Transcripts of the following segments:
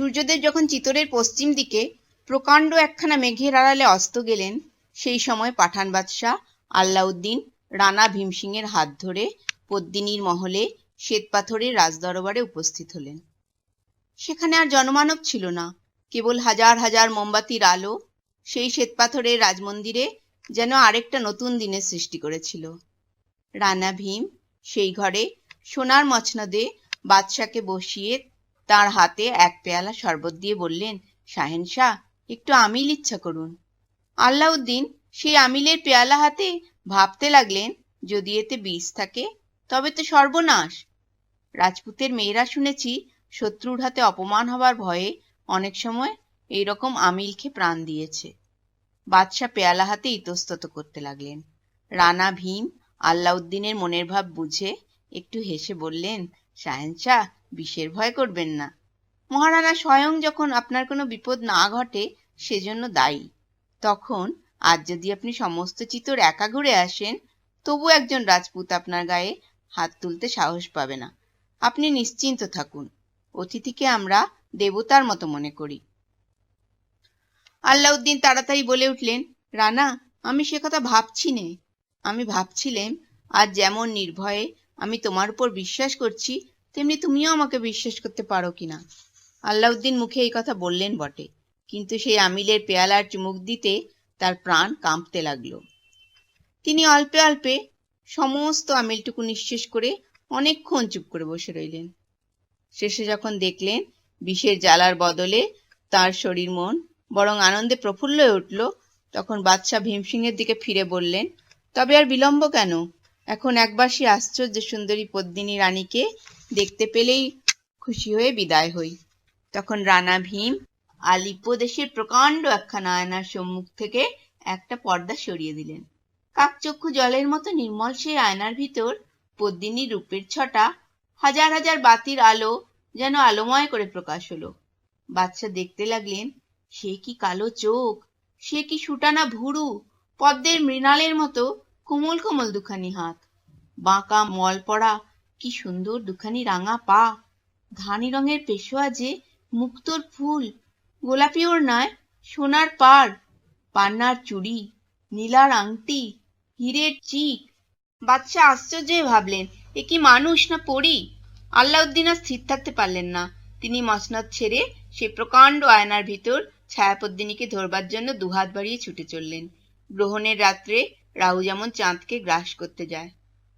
সূর্যদেব যখন চিতরের পশ্চিম দিকে প্রকাণ্ড একখানা মেঘের আড়ালে অস্ত গেলেন, সেই সময় পাঠান বাদশাহ আল্লাউদ্দিন রানা ভীমসিংহের হাত ধরে পদ্মিনীর মহলে শ্বেতপাথরের রাজদরবারে উপস্থিত হলেন। সেখানে আর জনমানব ছিল না, কেবল হাজার হাজার মোমবাতির আলো, সেই শ্বেতপাথরের রাজমন্দিরে যেন আরেকটা নতুন দিনের সৃষ্টি করেছিল। রানা ভীম সেই ঘরে সোনার মচনদে বাদশাকে বসিয়ে তার হাতে এক পেয়ালা শরবত দিয়ে বললেন শাহেনশাহ একটু আমিল ইচ্ছা করুন। আল্লাউদ্দিন সেই আমিলের পেয়ালা হাতে ভাবতে লাগলেন, যদি এতে বিষ থাকে, তবে তো সর্বনাশ। রাজপুতের মেয়েরা শুনেছি, শত্রুর হাতে অপমান হবার ভয়ে অনেক সময় এই রকম আমিল খেয়ে প্রাণ দিয়েছে। বাদশাহ পেয়ালা হাতে ইতস্তত করতে লাগলেন। রানা ভীম আল্লাউদ্দিনের মনের ভাব বুঝে একটু হেসে বললেন শাহেনশাহ বিষের ভয় করবেন না। মহারানা স্বয়ং যখন আপনার কোনো বিপদ না ঘটে, সেজন্য দায়ী। তখন আজ যদি আপনি সমস্ত চিতর একা ঘুরে আসেন, তবু একজন রাজপুত আপনার গায়ে হাত তুলতে সাহস পাবে না। আপনি নিশ্চিন্ত থাকুন। অতিথিকে আমরা দেবতার মতো মনে করি। আল্লাউদ্দিন তাড়াতাড়ি বলে উঠলেন, রানা, আমি সে কথা ভাবছি নে। আমি ভাবছিলাম, আজ যেমন নির্ভয়ে আমি তোমার উপর বিশ্বাস করছি, তেমনি তুমিও আমাকে বিশ্বাস করতে পারো কিনা। আল্লাউদ্দিন মুখে এই কথা বললেন বটে, কিন্তু সেই আমিলের পেয়ালার চুমুক দিতে তার প্রাণ কাঁপতে লাগল। তিনি অল্পে অল্পে সমস্ত আমিলটুকু নিঃশেষ করে অনেকক্ষণ চুপ করে বসে রইলেন। শেষে যখন দেখলেন বিষের জ্বালার বদলে তার শরীর মন বরং আনন্দে প্রফুল্ল হয়ে উঠল, তখন বাদশাহ ভীমসিংহের দিকে ফিরে বললেন, তবে আর বিলম্ব কেন? এখন একবার সে আশ্চর্য সুন্দরী পদ্মিনী রানীকে দেখতে পেলেই খুশি হয়ে বিদায় হই। তখন রানা ভীম আলিপ্য দেশের প্রকাণ্ড একখানা আয়নার সম্মুখ থেকে একটা পর্দা সরিয়ে দিলেন। কাকচক্ষু জলের মতো নির্মল সেই আয়নার ভিতর পদ্মিনী রূপের ছটা হাজার হাজার বাতির আলো যেন আলোময় করে প্রকাশ হলো। বাচ্চা দেখতে লাগলেন, সে কি কালো চোখ, সে কি সুটানা ভুরু, পদ্মের মৃণালের মতো কোমল কোমল দুখানি হাত। বাঁকা মল পড়া, কি সুন্দর দুখানি রাঙা পা। ধানি রঙের পেশোয়া যে মুক্তোর ফুল। গোলাপি ওর নয় সোনার পাড়, পান্নার চুড়ি, নীলার আংটি, হীরের চিক। বাচ্চা আশ্চর্য ভাবলেন, এ কি মানুষ না পড়ি আল্লাউদ্দিন আর স্থির থাকতে পারলেন না। তিনি মসনদ ছেড়ে সে প্রকাণ্ড আয়নার ভিতর ছায়াপদ্মিনীকে ধরবার জন্য দুহাত বাড়িয়ে ছুটে চললেন। গ্রহণের রাত্রে রাহু যেমন চাঁদকে গ্রাস করতে যায়।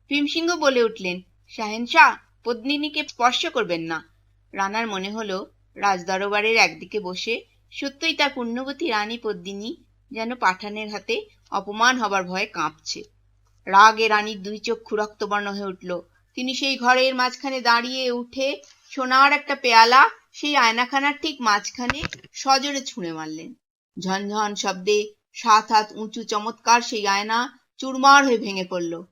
ভীমসিংহ বলে উঠলেন শাহেনশাহ পদ্মিনীকে স্পর্শ করবেন না। রানার মনে হলো, রাজদরবারের একদিকে বসে সত্যই তার পুণ্যবতী রানী পদ্মিনী যেন পাঠানের হাতে অপমান হবার ভয়ে কাঁপছে। রাগে রানীর দুই চক্ষু রক্তবর্ণ হয়ে উঠল। তিনি সেই ঘরের মাঝখানে দাঁড়িয়ে উঠে সোনার একটা পেয়ালা সেই আয়নাখানার ঠিক মাঝখানে সজোরে ছুঁড়ে মারলেন। ঝনঝন শব্দে সাত হাত উঁচু চমৎকার সেই আয়না চুরমার হয়ে ভেঙে পড়ল।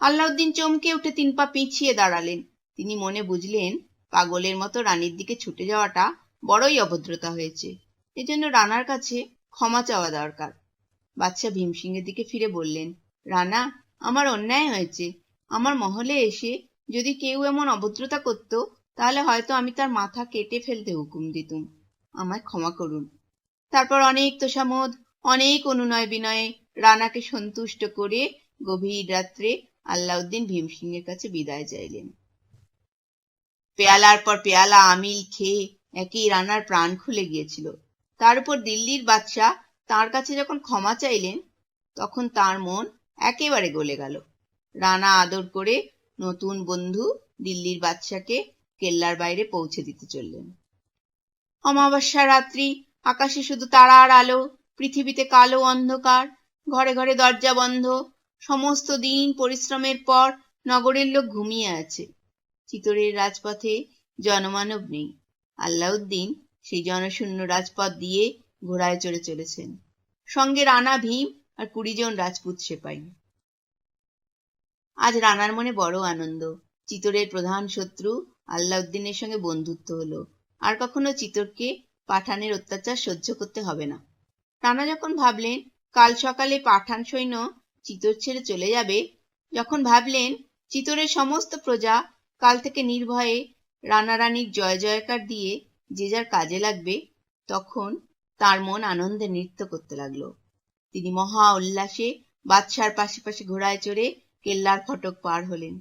আল্লাউদ্দিন চমকে উঠে তিন পা পিছিয়ে দাঁড়ালেন। তিনি মনে বুঝলেন, পাগলের মতো রানীর দিকে ছুটে যাওয়াটা বড়ই অভদ্রতা হয়েছে। এজন্য রানার কাছে ক্ষমা চাওয়া দরকার। বাচ্চা ভীমসিংহের দিকে ফিরে বললেন, রানা, আমার অন্যায় হয়েছে। আমার মহলে এসে যদি কেউ এমন অভদ্রতা করত, তাহলে হয়তো আমি তার মাথা কেটে ফেলতে হুকুম দিতুম। আমায় ক্ষমা করুন। তারপর অনেক তোষামোদ অনেক অনুনয় বিনয়ে রানাকে সন্তুষ্ট করে গভীর রাত্রে আল্লাউদ্দিন ভীম ভীমসিংহের কাছে বিদায় চাইলেন। পেয়ালার পর পেয়ালা আমিল খেয়ে একই রানার প্রাণ খুলে গিয়েছিল। তার উপর দিল্লির বাদশাহ তার কাছে যখন ক্ষমা চাইলেন, তখন তার মন একেবারে গলে গেল। রানা আদর করে নতুন বন্ধু দিল্লির বাদশাকে কেল্লার বাইরে পৌঁছে দিতে চললেন। অমাবস্যা রাত্রি, আকাশে শুধু তারার আলো পৃথিবীতে কালো অন্ধকার, ঘরে ঘরে দরজা বন্ধ, সমস্ত দিন পরিশ্রমের পর নগরের লোক ঘুমিয়ে আছে। চিতরের রাজপথে জনমানব নেই। আল্লাউদ্দিন সেই জনশূন্য রাজপথ দিয়ে ঘোড়ায় চড়ে চলেছেন। সঙ্গে রানা ভীম আর কুড়ি জন রাজপুত সেপাই আজ রানার মনে বড় আনন্দ। চিতরের প্রধান শত্রু আল্লাউদ্দিনের সঙ্গে বন্ধুত্ব হলো। আর কখনো চিতরকে পাঠানের অত্যাচার সহ্য করতে হবে না। রানা যখন ভাবলেন, কাল সকালে পাঠান সৈন্য চিতর ছেড়ে চলে যাবে, যখন ভাবলেন, চিতরের সমস্ত প্রজা কাল থেকে নির্ভয়ে রানা রানীর জয় জয়কার দিয়ে যে যার কাজে লাগবে, তখন তার মন আনন্দে নৃত্য করতে লাগল। তিনি মহা উল্লাসে বাদশার পাশে পাশে ঘোড়ায় চড়ে কেল্লার ফটক পার হলেন।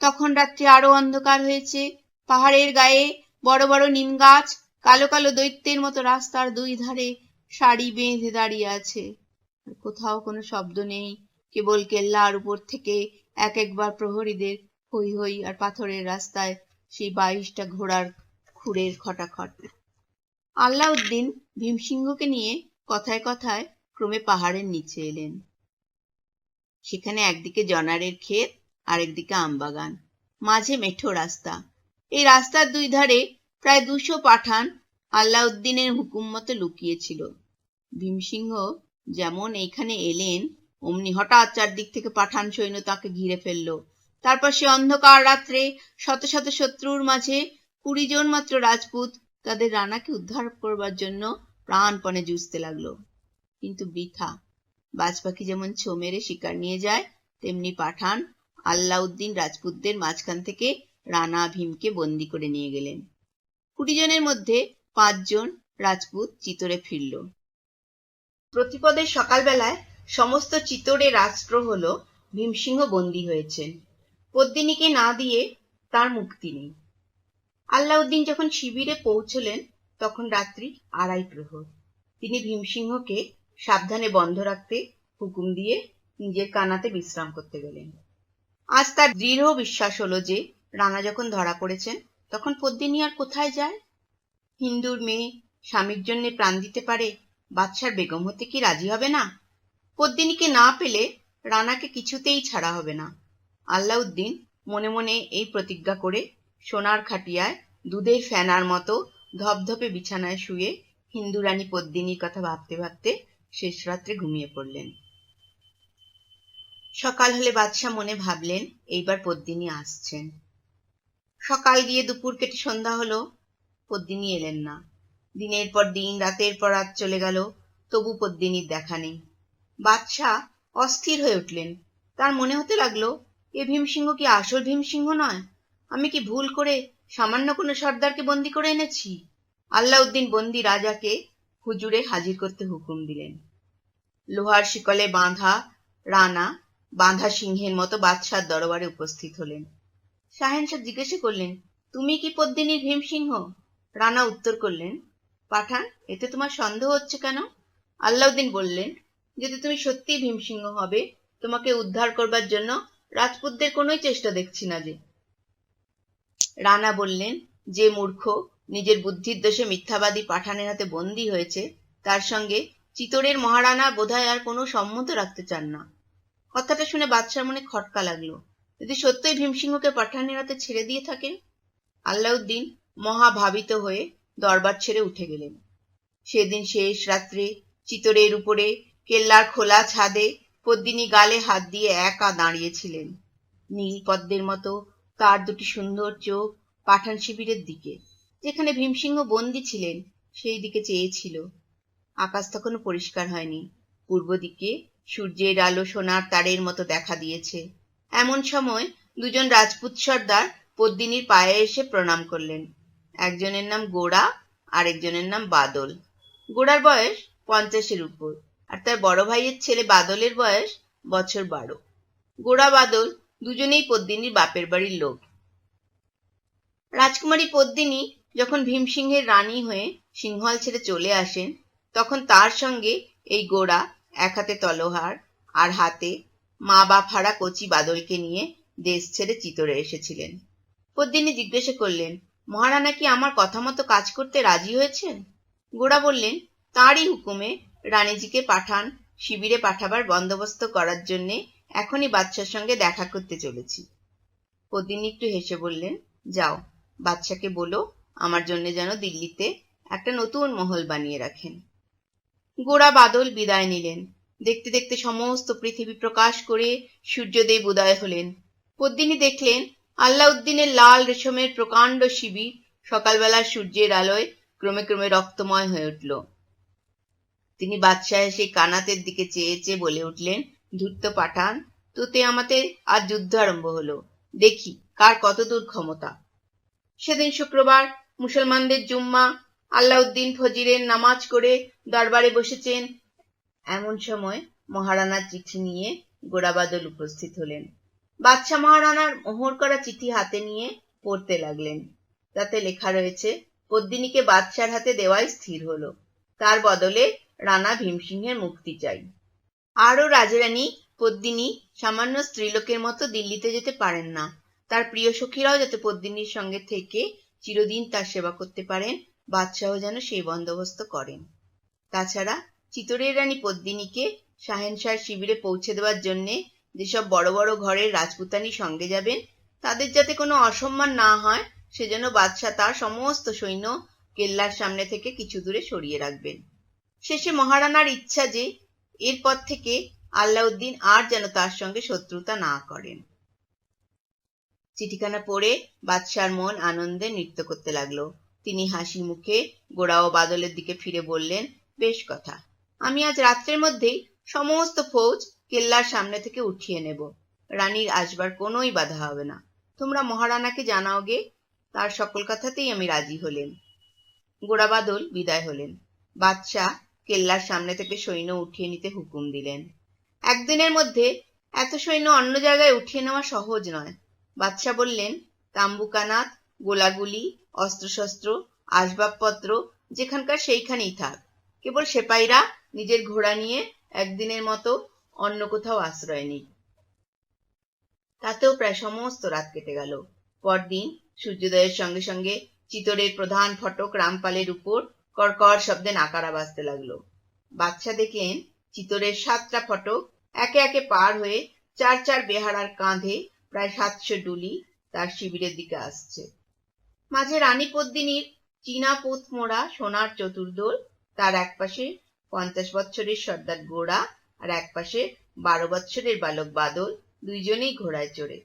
তখন রাত্রি আরও অন্ধকার হয়েছে। পাহাড়ের গায়ে বড় বড় নিম গাছ, কালো কালো দৈত্যের মতো রাস্তার দুই ধারে সারি বেঁধে দাঁড়িয়ে আছে। কোথাও কোনো শব্দ নেই, কেবল কেল্লার উপর থেকে এক একবার প্রহরীদের হই হই আর পাথরের রাস্তায় সেই বাইশটা ঘোড়ার খুঁড়ের খটাখট। আল্লাউদ্দিন ভীমসিংহকে নিয়ে কথায় কথায় ক্রমে পাহাড়ের নিচে এলেন। সেখানে একদিকে জনারের ক্ষেত আর একদিকে আমবাগান। মাঝে মেঠো রাস্তা। এই রাস্তার দুই ধারে প্রায় দুশো পাঠান আল্লাউদ্দিনের হুকুম মতো লুকিয়েছিল। ভীমসিংহ যেমন এইখানে এলেন, অমনি হঠাৎ চারদিক থেকে পাঠান সৈন্য তাকে ঘিরে ফেলল। তারপর সে অন্ধকার রাত্রে শত শত শত্রুর মাঝে কুড়ি জন মাত্র রাজপুত তাদের রানাকে উদ্ধার করবার জন্য প্রাণপণে জুঝতে লাগল। কিন্তু বৃথা বাজ পাখি যেমন ছো মেরে শিকার নিয়ে যায়, তেমনি পাঠান আল্লাউদ্দিন রাজপুতদের মাঝখান থেকে রানা ভীমকে বন্দি করে নিয়ে গেলেন। কুড়ি জনের মধ্যে পাঁচজন রাজপুত চিতরে ফিরল। প্রতিপদের সকালবেলায় সমস্ত চিতরে রাষ্ট্র হল ভীমসিংহ বন্দী হয়েছেন। পদ্মিনীকে না দিয়ে তার মুক্তি নেই। আল্লাউদ্দিন যখন শিবিরে পৌঁছলেন, তখন রাত্রি আড়াই প্রহর। তিনি ভীমসিংহকে সাবধানে বন্ধ রাখতে হুকুম দিয়ে নিজের কানাতে বিশ্রাম করতে গেলেন। আজ তার দৃঢ় বিশ্বাস হলো যে রানা যখন ধরা পড়েছেন, তখন পদ্মিনী আর কোথায় যায়? হিন্দুর মেয়ে স্বামীর জন্য প্রাণ দিতে পারে, বাদশার বেগম হতে কি রাজি হবে না? পদ্মিনীকে না পেলে রানাকে কিছুতেই ছাড়া হবে না। আল্লাউদ্দিন মনে মনে এই প্রতিজ্ঞা করে সোনার খাটিয়ায় দুধের ফ্যানার মতো ধপধপে বিছানায় শুয়ে হিন্দু রানী পদ্মিনীর কথা ভাবতে ভাবতে শেষ রাত্রে ঘুমিয়ে পড়লেন। সকাল হলে বাদশাহ মনে ভাবলেন, এইবার পদ্মিনী আসছেন। সকাল গিয়ে দুপুর কেটে সন্ধ্যা হলো পদ্মিনী এলেন না। দিনের পর দিন, রাতের পর রাত চলে গেল, তবু পদ্মিনীর দেখা নেই। বাদশাহ অস্থির হয়ে উঠলেন। তার মনে হতে লাগল, এ ভীমসিংহ কি আসল ভীমসিংহ নয়? আমি কি ভুল করে সামান্য কোনো সর্দারকে বন্দি করে এনেছি? আল্লাউদ্দিন বন্দি রাজাকে হুজুরে হাজির করতে হুকুম দিলেন। লোহার শিকলে বাঁধা রানা, বাঁধা সিংহের মতো বাদশার দরবারে উপস্থিত হলেন। শাহেনশাহ জিজ্ঞেস করলেন, তুমি কি পদ্মিনীর ভীমসিংহ? রানা উত্তর করলেন, পাঠান, এতে তোমার সন্দেহ হচ্ছে কেন? আল্লাউদ্দিন বললেন, যদি তুমি সত্যি ভীমসিংহ হবে, তোমাকে উদ্ধার করবার জন্য রাজপুতদের কোনোই চেষ্টা দেখছি না যে। রানা বললেন, যে মূর্খ, নিজের বুদ্ধির দোষে মিথ্যাবাদী পাঠানের হাতে বন্দী হয়েছে, তার সঙ্গে চিতরের মহারানা বোধহয় আর কোনো সম্মত রাখতে চান না। কথাটা শুনে বাদশার মনে খটকা লাগল। যদি সত্যই ভীমসিংহকে পাঠানের হাতে ছেড়ে দিয়ে থাকেন? আল্লাউদ্দিন মহা ভাবিত হয়ে দরবার ছেড়ে উঠে গেলেন। সেদিন শেষ রাত্রে চিতরের উপরে কেল্লার খোলা ছাদে পদ্মিনী গালে হাত দিয়ে একা দাঁড়িয়েছিলেন। নীল পদ্মের মতো তার দুটি সুন্দর চোখ পাঠান শিবিরের দিকে, যেখানে ভীমসিংহ বন্দী ছিলেন, সেই দিকে চেয়েছিল। আকাশ তখনও পরিষ্কার হয়নি। পূর্ব দিকে সূর্যের আলো সোনার তারের মতো দেখা দিয়েছে। এমন সময় দুজন রাজপুত সর্দার পদ্মিনীর পায়ে এসে প্রণাম করলেন। একজনের নাম গোড়া আর একজনের নাম বাদল। গোড়ার বয়স পঞ্চাশের উপর, আর তার বড় ভাইয়ের ছেলে বাদলের বয়স বছর বারো। গোড়া, বাদল দুজনেই পদ্মিনীর বাপের বাড়ির লোক। রাজকুমারী পদ্মিনী যখন ভীমসিংহের রানী হয়ে সিংহল ছেড়ে চলে আসেন, তখন তার সঙ্গে এই গোড়া এক হাতে তলোহার, আর হাতে মা বাপ হারা কচি বাদলকে নিয়ে দেশ ছেড়ে চিতরে এসেছিলেন। পদ্মিনী জিজ্ঞাসা করলেন মহারানা কি আমার কথা মতো কাজ করতে রাজি হয়েছেন? গোড়া বললেন, তাঁরই হুকুমে রানীজিকে পাঠান, শিবিরে পাঠাবার বন্দোবস্ত করার জন্যে এখনই বাচ্চার সঙ্গে দেখা করতে চলেছি। পদ্মিনী একটু হেসে বললেন, যাও বাচ্চাকে বলো, আমার জন্য যেন দিল্লিতে একটা নতুন মহল বানিয়ে রাখেন। গোড়া বাদল বিদায় নিলেন। দেখতে দেখতে সমস্ত পৃথিবী প্রকাশ করে সূর্যদেব উদয় হলেন। পদ্মিনী দেখলেন আল্লাউদ্দিনের লাল রেশমের প্রকাণ্ড শিবির সকালবেলা সূর্যের আলোয় ক্রমে ক্রমে রক্তময় হয়ে উঠল। তিনি বাদশাহ সেই কানাতের দিকে চেয়ে চেয়ে বলে উঠলেন, ধূর্ত পাঠান, তোতে আমাদের আজ যুদ্ধ আরম্ভ হলো। দেখি, কার কতদূর ক্ষমতা? সেদিন শুক্রবার মুসলমানদের জুম্মা আল্লাউদ্দিন ফজিরের নামাজ করে দরবারে বসেছেন। এমন সময় মহারানার চিঠি নিয়ে গোড়াবাদল উপস্থিত হলেন। বাদশাহ মহারানার মোহর করা চিঠি হাতে নিয়ে পড়তে লাগলেন। তাতে লেখা রয়েছে, পদ্মিনীকে বাদশার হাতে দেওয়াই স্থির হলো। তার বদলে রানা ভীমসিংহের মুক্তি চাই। আরও রাজরানী, পদ্মিনী, সামান্য স্ত্রীলোকের মতো দিল্লিতে যেতে পারেন না। তার প্রিয় সখীরাও যাতে পদ্মিনীর সঙ্গে থেকে চিরদিন তার সেবা করতে পারেন বাদশাহ যেন সেই বন্দোবস্ত করেন। তাছাড়া চিতরের রানী পদ্মিনীকে শাহেনশাহ শিবিরে পৌঁছে দেওয়ার জন্যে যেসব বড় বড় ঘরের রাজপুতানি সঙ্গে যাবেন, তাদের যাতে কোনো অসম্মান না হয় সেজন্য বাদশাহ তার সমস্ত সৈন্য কেল্লার সামনে থেকে কিছু দূরে সরিয়ে রাখবেন। শেষে মহারানার ইচ্ছা যে, এরপর থেকে আল্লাউদ্দিন আর যেন তার সঙ্গে শত্রুতা না করেন। চিঠিখানা পড়ে বাদশার মন আনন্দে নৃত্য করতে লাগল। তিনি হাসি মুখে গোড়া ও বাদলের দিকে ফিরে বললেন, বেশ কথা। আমি আজ রাত্রের মধ্যেই সমস্ত ফৌজ কেল্লার সামনে থেকে উঠিয়ে নেব। রানীর আসবার কোনোই বাধা হবে না। তোমরা মহারানাকে জানাও গে, তার সকল কথাতেই আমি রাজি হলেন। গোড়াবাদল বিদায় হলেন। বাদশাহ কেল্লার সামনে থেকে সৈন্য উঠিয়ে নিতে হুকুম দিলেন। একদিনের মধ্যে এত সৈন্য অন্য জায়গায় উঠিয়ে নেওয়া সহজ নয়। বাদশাহ বললেন, তাম্বুকানাথ, গোলাগুলি, অস্ত্রশস্ত্র, আসবাবপত্র যেখানকার সেইখানেই থাক। কেবল সেপাইরা নিজের ঘোড়া নিয়ে একদিনের মতো অন্য কোথাও আশ্রয় নিক তাতেও প্রায় সমস্ত রাত কেটে গেল। পরদিন সূর্যোদয়ের সঙ্গে সঙ্গে চিতরের প্রধান ফটক রামপালের উপর কড়কড় শব্দে নাকারা বাজতে লাগল। বাচ্চা দেখলেন চিতরের সাতটা ফটক একে একে পার হয়ে চার চার বেহারার কাঁধে প্রায় সাতশো ডুলি তার শিবিরের দিকে আসছে। মাঝে রানী পদ্মিনীর চীনা পুত মোড়া সোনার চতুর্দোল, তার একপাশে পঞ্চাশ বছরের সর্দার গোড়া আর একপাশে বারো বৎসরের বালক বাদল দুইজনেই ঘোড়ায় চড়ে।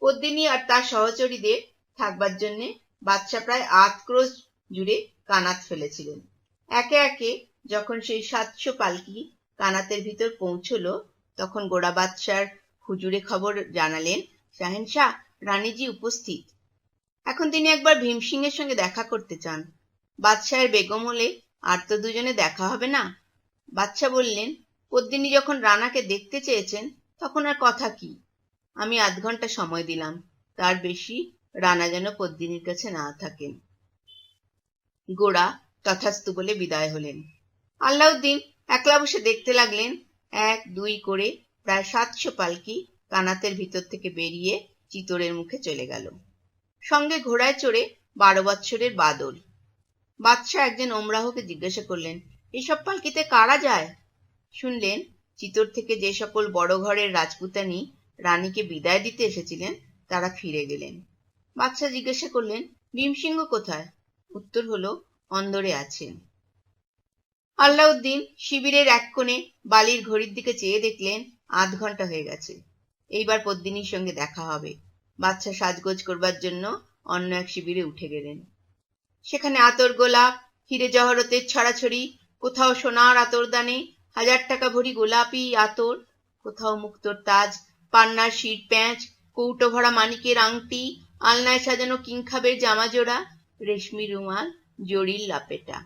পদ্মিনী আর তার সহচরীদের থাকবার জন্যে বাদশা প্রায় আট ক্রোশ জুড়ে কানাত ফেলেছিলেন। একে একে যখন সেই সাতশো পালকি কানাতের ভিতর পৌঁছলো, তখন গোড়া বাদশার হুজুরে খবর জানালেন শাহেনশাহ রানীজি উপস্থিত। এখন তিনি একবার ভীম ভীমসিংহের সঙ্গে দেখা করতে চান। বাদশাহের বেগম হলে আর তো দুজনে দেখা হবে না? বাদশাহ বললেন পদ্মিনী যখন রানাকে দেখতে চেয়েছেন, তখন আর কথা কি? আমি আধ ঘণ্টা সময় দিলাম। তার বেশি রানা যেন পদ্মিনীর কাছে না থাকেন। গোড়া তথাস্তু বলে বিদায় হলেন। আল্লাউদ্দিন একলা বসে দেখতে লাগলেন, এক, দুই করে প্রায় সাতশো পালকি কানাতের ভিতর থেকে বেরিয়ে চিতরের মুখে চলে গেল। সঙ্গে ঘোড়ায় চড়ে বারো বৎসরের বাদল বাদশাহ একজন ওমরাহকে জিজ্ঞাসা করলেন, এসব পালকিতে কারা যায়? শুনলেন, চিতর থেকে যে সকল বড় ঘরের রাজপুতানি রানীকে বিদায় দিতে এসেছিলেন, তারা ফিরে গেলেন। বাদশাহ জিজ্ঞাসা করলেন, ভীমসিংহ কোথায়? উত্তর হলো, অন্দরে আছেন আল্লাউদ্দিন শিবিরের এক কোণে বালির ঘড়ির দিকে চেয়ে দেখলেন, আধ ঘণ্টা হয়ে গেছে। এইবার পদ্মিনীর সঙ্গে দেখা হবে। বাচ্চা সাজগোজ করবার জন্য অন্য এক শিবিরে উঠে গেলেন। সেখানে আতর গোলাপ, হিরে জহরতের ছড়াছড়ি, কোথাও সোনার আতরদানে হাজার টাকা ভরি গোলাপি, আতর, কোথাও মুক্তোর তাজ, পান্নার শির প্যাঁচ, কৌটো ভরা মানিকের আংটি, আলনায় সাজানো কিংখাবের জামা জোড়া রেশমি রুমাল, জরির লাপেটা।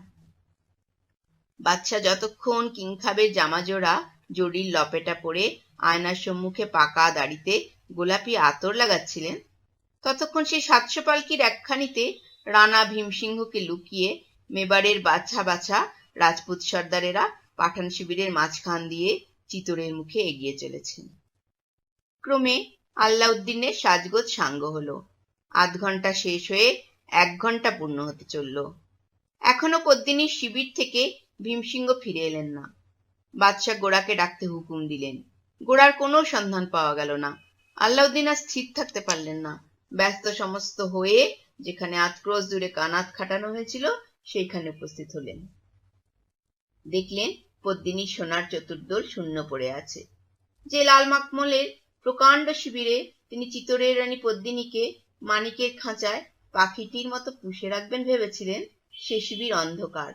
বাচ্চা যতক্ষণ কিংখাবের জামা জোড়া জরির লপেটা পরে আয়নার সম্মুখে পাকা দাড়িতে গোলাপি আতর লাগাচ্ছিলেন, ততক্ষণ সেই সাতশো পালকির একখানিতে রানা ভীমসিংহকে লুকিয়ে মেবারের বাছা বাছা রাজপুত সর্দারেরা পাঠান শিবিরের মাঝখান দিয়ে চিতরের মুখে এগিয়ে চলেছেন। ক্রমে আল্লাউদ্দিনের সাজগোজ সাঙ্গ হলো। আধ ঘণ্টা শেষ হয়ে এক ঘণ্টা পূর্ণ হতে চলল। এখনও পদ্মিনীর শিবির থেকে ভীমসিংহ ফিরে এলেন না। বাদশাহ গোড়াকে ডাকতে হুকুম দিলেন। গোড়ার কোনো সন্ধান পাওয়া গেল না। আল্লাউদ্দিন আর স্থির থাকতে পারলেন না। ব্যস্ত সমস্ত হয়ে যেখানে আতক্রোশ দূরে কানাত খাটানো হয়েছিল, সেইখানে উপস্থিত হলেন। দেখলেন পদ্মিনী সোনার চতুর্দোল শূন্য পড়ে আছে। যে লাল মাকমলের প্রকাণ্ড শিবিরে তিনি চিতরের রানী পদ্মিনীকে মানিকের খাঁচায় পাখিটির মতো পুষে রাখবেন ভেবেছিলেন, সে শিবির অন্ধকার।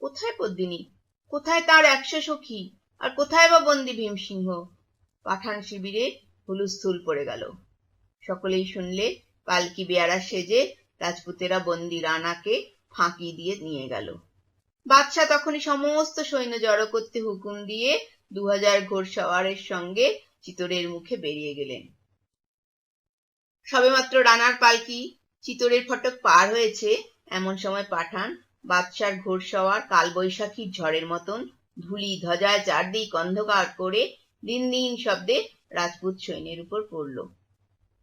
কোথায় পদ্মিনী? কোথায় তার একশো সখী? আর কোথায় বা বন্দি ভীমসিংহ? পাঠান শিবিরে হুলুস্থুল পড়ে গেল। সকলেই শুনলে পালকি বেয়ারা সেজে রাজপুতেরা বন্দি রানাকে ফাঁকি দিয়ে নিয়ে গেল। বাদশাহ তখনই সমস্ত সৈন্য জড়ো করতে হুকুম দিয়ে দু হাজার ঘোড়সওয়ারের সঙ্গে চিতরের মুখে বেরিয়ে গেলেন। সবেমাত্র রানার পালকি চিতরের ফটক পার হয়েছে, এমন সময় পাঠান বাদশার ঘোড়সওয়ার কালবৈশাখীর ঝড়ের মতন ধুলি ধ্বজায় চারদিক অন্ধকার করে দিন দিন শব্দে রাজপুত সৈন্যের উপর পড়ল।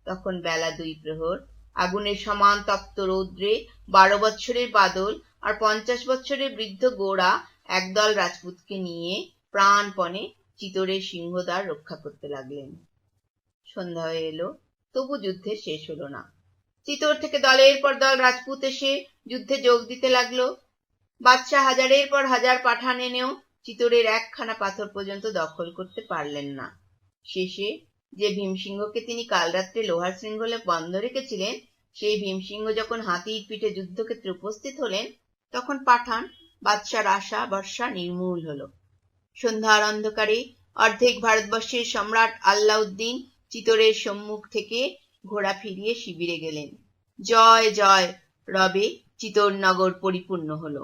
তখন বেলা দুই প্রহর, আগুনের সমান তপ্ত রৌদ্রে বারো বৎসরের বাদল আর পঞ্চাশ বছরের বৃদ্ধ গোড়া একদল রাজপুতকে নিয়ে প্রাণপণে চিতরের সিংহদ্বার রক্ষা করতে লাগলেন। সন্ধ্যা হয়ে এলো, তবু যুদ্ধে শেষ হলো না। চিতর থেকে দলের পর দল রাজপুত এসে যুদ্ধে যোগ দিতে লাগল। বাদশাহ হাজারের পর হাজার পাঠান এনেও চিতরের একখানা পাথর পর্যন্ত দখল করতে পারলেন না। শেষে যে ভীমসিংহকে তিনি কাল রাত্রে লোহার শৃঙ্খলে বন্ধ রেখেছিলেন, সেই ভীমসিংহ যখন হাতির পিঠে যুদ্ধক্ষেত্রে উপস্থিত হলেন তখন পাঠান বাদশার আশা বর্ষা নির্মূল হল। সন্ধ্যার অন্ধকারে অর্ধেক ভারতবর্ষের সম্রাট আল্লাউদ্দিন চিতরের সম্মুখ থেকে ঘোড়া ফিরিয়ে শিবিরে গেলেন। জয় জয়, রবে চিতরনগর পরিপূর্ণ হলো।